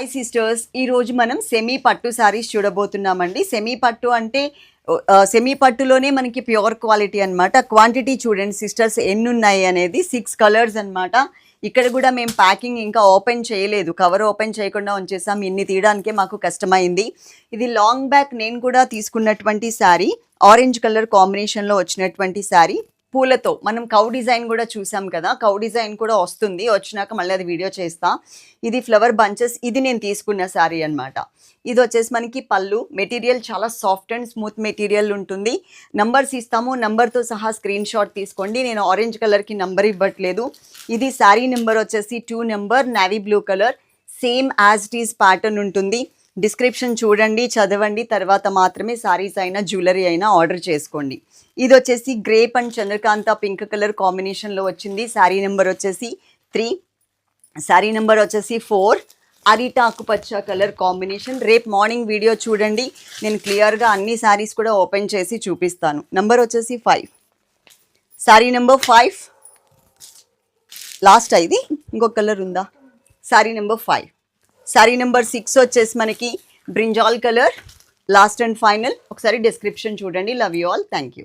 Hi sisters ఈ రోజు మనం సెమీ పట్టు శారీస్ చూడబోతున్నామండి. సెమీ పట్టు అంటే సెమీ పట్టులోనే మనకి ప్యూర్ క్వాలిటీ అనమాట క్వాంటిటీ చూడండి సిస్టర్స్ ఎన్ని ఉన్నాయి అనేది? సిక్స్ కలర్స్ అన్నమాట. ఇక్కడ కూడా మేము ప్యాకింగ్ ఇంకా ఓపెన్ చేయలేదు. కవర్ ఓపెన్ చేయకుండా ఉంచేసాం. ఇన్ని తీయడానికే మాకు కష్టమైంది. ఇది లాంగ్ బ్యాక్ నేను కూడా తీసుకున్నటువంటి శారీ ఆరెంజ్ కలర్ కాంబినేషన్లో వచ్చినటువంటి శారీ పూలతో. మనం కౌ డిజైన్ కూడా చూసాం కదా కౌ డిజైన్ కూడా వస్తుంది. వచ్చినాక మళ్ళీ అది వీడియో చేస్తా. ఇది ఫ్లవర్ బంచెస్ ఇది నేను తీసుకున్న శారీ అన్నమాట. ఇది వచ్చేసి మనకి పళ్ళు. మెటీరియల్ చాలా సాఫ్ట్ అండ్ స్మూత్ మెటీరియల్ ఉంటుంది. నంబర్స్ ఇస్తాము. నంబర్తో సహా స్క్రీన్ షాట్ తీసుకోండి. నేను ఆరెంజ్ కలర్కి నంబర్ ఇవ్వట్లేదు. ఇది శారీ నెంబర్ వచ్చేసి two number navy blue colour. Same as it is pattern ఉంటుంది. డిస్క్రిప్షన్ చూడండి చదవండి తర్వాత మాత్రమే సారీస్ అయినా జ్యువెలరీ అయినా ఆర్డర్ చేసుకోండి. ఇది వచ్చేసి grape and Chandrakanta pink colour కాంబినేషన్లో వచ్చింది. శారీ నెంబర్ వచ్చేసి త్రీ. శారీ నెంబర్ వచ్చేసి ఫోర్. అరిటా ఆకుపచ్చ కలర్ కాంబినేషన్. రేపు మార్నింగ్ వీడియో చూడండి. నేను క్లియర్గా అన్ని శారీస్ కూడా ఓపెన్ చేసి చూపిస్తాను. నంబర్ వచ్చేసి five. Sari number five. Last ఇది. ఇంకొక కలర్ ఉందా? Sari number five. Sari number six వచ్చేసి మనకి brinjal colour last and final ఒకసారి డిస్క్రిప్షన్ చూడండి. Love you all thank you